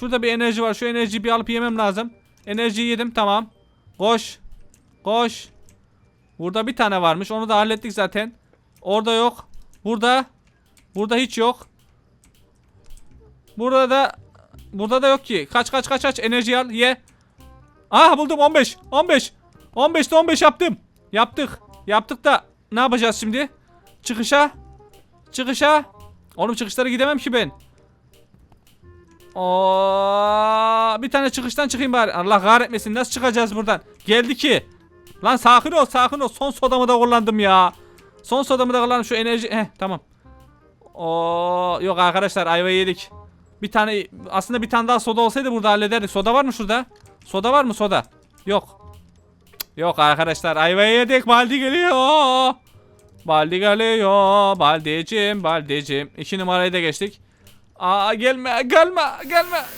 Şurada bir enerji var. Şu enerjiyi bir alıp yemem lazım. Enerjiyi yedim tamam. Koş. Koş. Burada bir tane varmış. Onu da hallettik zaten. Orada yok. Burada. Burada hiç yok. Burada da Burada da yok ki. Kaç kaç kaç kaç enerji al ye. Ah buldum 15. 15. 15'te 15 yaptım. Yaptık. Yaptık da ne yapacağız şimdi? Çıkışa. Çıkışa. Oğlum çıkışlara gidemem ki ben. Oo, bir tane çıkıştan çıkayım bari. Allah kahretmesin. Nasıl çıkacağız buradan? Geldi ki. Lan sakin ol, sakin ol. Son sodamı da kullandım ya. Son sodamı da kullandım. Şu enerji. Heh, tamam. Oo, yok arkadaşlar ayva yedik. Bir tane aslında bir tane daha soda olsaydı burada hallederdik. Soda var mı şurada? Soda var mı soda? Yok. Yok arkadaşlar ayva yedik. Baldi geliyor. Baldi geliyor. Baldicim, Baldicim. İki numarayı da geçtik. Aa gelme, gelme, gelme.